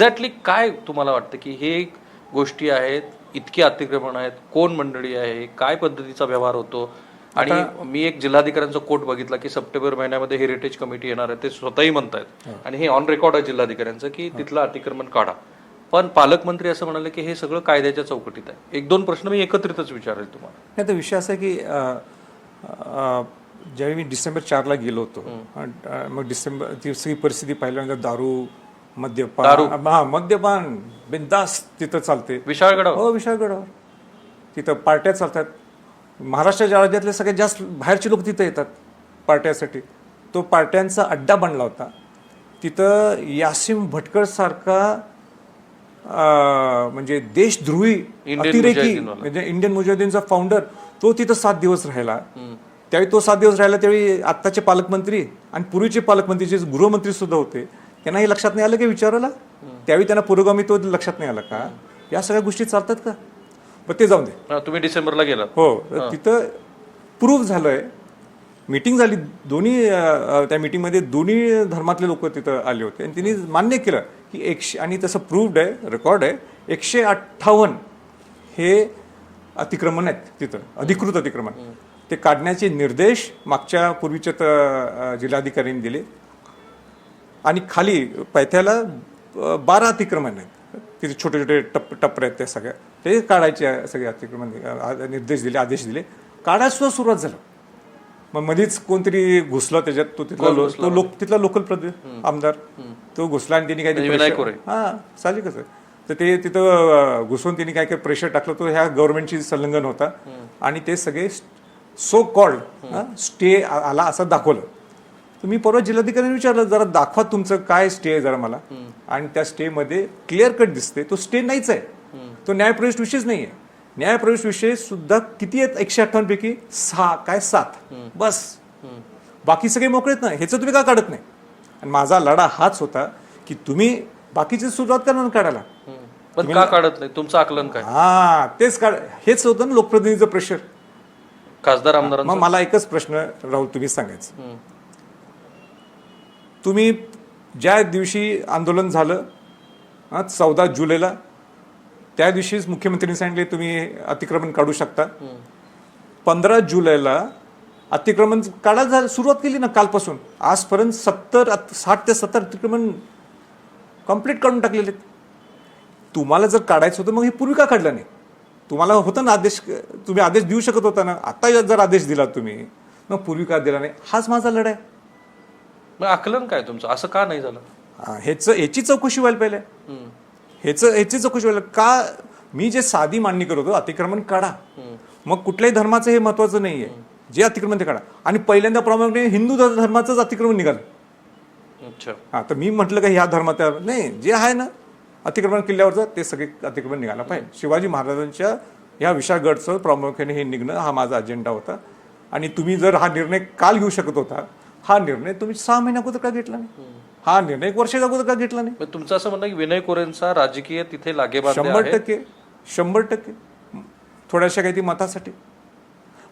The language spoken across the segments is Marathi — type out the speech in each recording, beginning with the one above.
एक्झॅक्टली काय तुम्हाला वाटतं की हे गोष्टी आहेत इतकी अतिक्रमण आहेत कोण मंडळी आहे काय पद्धतीचा व्यवहार होतो? आणि मी एक जिल्हाधिकाऱ्यांचा कोट बघितला की सप्टेंबर महिन्यामध्ये हेरिटेज कमिटी येणार आहे ते स्वतःही म्हणतायत. आणि हे ऑन रेकॉर्ड आहे जिल्हाधिकाऱ्यांचं की तिथलं अतिक्रमण काढा. पण पालकमंत्री असं म्हणाले की हे सगळं कायद्याच्या चौकटीत आहे. एक दोन प्रश्न मी एकत्रितच विचारेल तुम्हाला. नाही तर विषय असा आहे की ज्यावेळी मी डिसेंबर चारला गेलो होतो मग डिसेंबर ती सगळी परिस्थिती पाहिल्यानंतर दारू मद्यपान. हा मद्यपान. बिंदास तिथं चालते. विशाळगडावर? हो विशाळगडावर. तिथं पार्ट्या चालतात. महाराष्ट्राच्या राज्यातले सगळ्यात जास्त बाहेरचे लोक तिथं येतात पार्ट्यासाठी. तो पार्ट्यांचा अड्डा बनला होता. तिथं यासिम भटकर सारखा म्हणजे देशद्रोही इंडियन अतिरेकी मुजाहिदीनवाला. म्हणजे इंडियन मुजाहिदीनचा फाउंडर तो तिथं सात दिवस राहिला. त्यावेळी तो सात दिवस राहिला त्यावेळी आत्ताचे पालकमंत्री आणि पूर्वीचे पालकमंत्री जे गृहमंत्री सुद्धा होते. त्यांना हे लक्षात नाही आलं की विचारायला? त्यावेळी त्यांना पुरोगामी तो लक्षात नाही आला का? या सगळ्या गोष्टी चालतात का? पण ते जाऊन दे. तुम्ही डिसेंबरला गेलात. हो तिथं प्रूव्ह झालंय. मीटिंग झाली दोन्ही त्या मीटिंगमध्ये दोन्ही धर्मातले लोक तिथं आले होते. आणि त्यांनी मान्य केलं की एकशे आणि तसं प्रूव्ड आहे रेकॉर्ड आहे एकशे अठ्ठावन्न हे अतिक्रमण आहेत तिथं अधिकृत अतिक्रमण. ते काढण्याचे निर्देश मागच्या पूर्वीच्या जिल्हाधिकाऱ्यांनी दिले. आणि खाली पैथ्याला बारा अतिक्रमण आहेत. तिथे छोटे छोटे टप टप्पर आहेत त्या सगळ्या. ते काढायचे सगळे अतिक्रमण निर्देश दिले आदेश दिले. काढायला सुद्धा सुरुवात झालं. मग मध्येच कोणतरी घुसला त्याच्यात तो तिथला तो लोक तिथला लोकल प्रदे आमदार. तो घुसला आणि त्यांनी काय. हा साहजिकच आहे. तर ते तिथं घुसून त्यांनी काय काय प्रेशर टाकलं तो ह्या गव्हर्नमेंटची संलग्न होता आणि ते सगळे सो कॉल्ड स्टे आला असं दाखवलं. तर मी परवा जिल्हाधिकाऱ्यांनी विचारलं जरा दाखवा तुमचं काय स्टे आहे जरा मला. आणि त्या स्टे मध्ये क्लिअर कट दिसते तो स्टे नाहीच आहे. तो न्यायप्रविष्ट विषयच नाही आहे न्यायप्रविष्ट विषय सुद्धा किती आहेत? एकशे अठ्ठावन्न पैकी सहा काय सात? बस. बाकी सगळे मोकळेत ना? ह्याचं तुम्ही का काढत नाही? आणि माझा लढा हाच होता की तुम्ही बाकीची सुरुवात करा ना काढायला. पण का काढत नाही? तुमचं आकलन काय? हा तेच काढ हेच होतं ना लोकप्रतिनिधीचं प्रेशर खासदार आमदारांचं? मग मला एकच प्रश्न राहुल तुम्ही सांगायचं. तुम्ही ज्या दिवशी आंदोलन झालं चौदा जुलैला त्या दिवशीच मुख्यमंत्र्यांनी सांगितले तुम्ही अतिक्रमण काढू शकता. पंधरा जुलैला अतिक्रमण काढायला झालं- सुरुवात केली ना कालपासून. आजपर्यंत सत्तर साठ ते सत्तर अतिक्रमण कंप्लीट काढून टाकलेले. तुम्हाला जर काढायचं होतं मग हे पूर्वी का काढलं नाही? तुम्हाला होतं ना आदेश तुम्ही आदेश देऊ शकत होता ना? आता जर आदेश दिला तुम्ही मग पूर्वी का दिला नाही? हाच माझा लढा आहे मग आकलन काय तुमचं? असं का नाही झालं? हा, ह्याच याची चौकशी व्हायला पाहिजे हम्म. ह्याच ह्याची चौकशी व्हायला का मी जे साधी मांडणी करत होतो अतिक्रमण काढा. मग कुठल्याही धर्माचं हे महत्वाचं नाहीये. जे अतिक्रमण ते काढा. आणि पहिल्यांदा प्रामुख्याने हिंदू ध- धर्माचंच अतिक्रमण निघालं. अच्छा. हा तर मी म्हटलं का ह्या धर्मात नाही जे आहे ना अतिक्रमण किल्ल्यावरचं ते सगळे अतिक्रमण निघायला पाहिजे. शिवाजी महाराजांच्या ह्या विशाळगडचं प्रामुख्याने हे निघणं हा माझा अजेंडा होता. आणि तुम्ही जर हा निर्णय काल घेऊ शकत होता हा निर्णय तुम्ही सहा महिन्या अगोदर का घेतला नाही? हा निर्णय एक वर्षाच्या अगोदर का घेतला नाही? तुमचं असं म्हणणं की विनय कोरेंचा राजकीय तिथे लागेबांधे शंभर टक्के शंभर टक्के. थोड्याशा काही ती मतासाठी.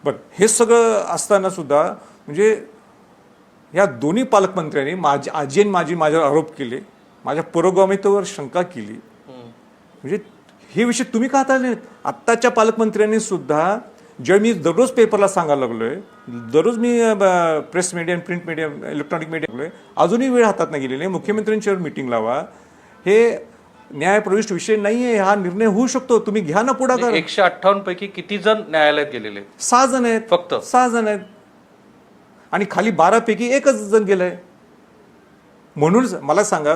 बरं हे सगळं असताना सुद्धा म्हणजे या दोन्ही पालकमंत्र्यांनी माझी आजी आणि माझी माझ्यावर आरोप केले माझ्या पुरोगामितेवर शंका केली. म्हणजे हे विषय तुम्ही का हाताळले आत्ताच्या पालकमंत्र्यांनी सुद्धा जेव्हा मी दररोज पेपरला सांगायला लागलोय दररोज मी press media print media electronic media अजूनही वेळ हातात नाही गेलेली नाही मुख्यमंत्र्यांच्यावर मिटिंग लावा हे न्यायप्रविष्ट विषय नाहीये हा निर्णय होऊ शकतो. तुम्ही घ्या ना पुढाकार. एकशे अठ्ठावन्न पैकी किती जण न्यायालयात गेलेले? सहा जण आहेत. फक्त. सहा जण आहेत. आणि खाली बारा पैकी एकच जण गेलाय. म्हणूनच मला सांगा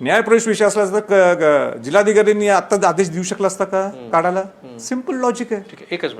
न्यायप्रवेश विषय असला असता जिल्हाधिकाऱ्यांनी आता आदेश देऊ शकला असता का काढायला? सिंपल लॉजिक आहे. ठीक आहे एकच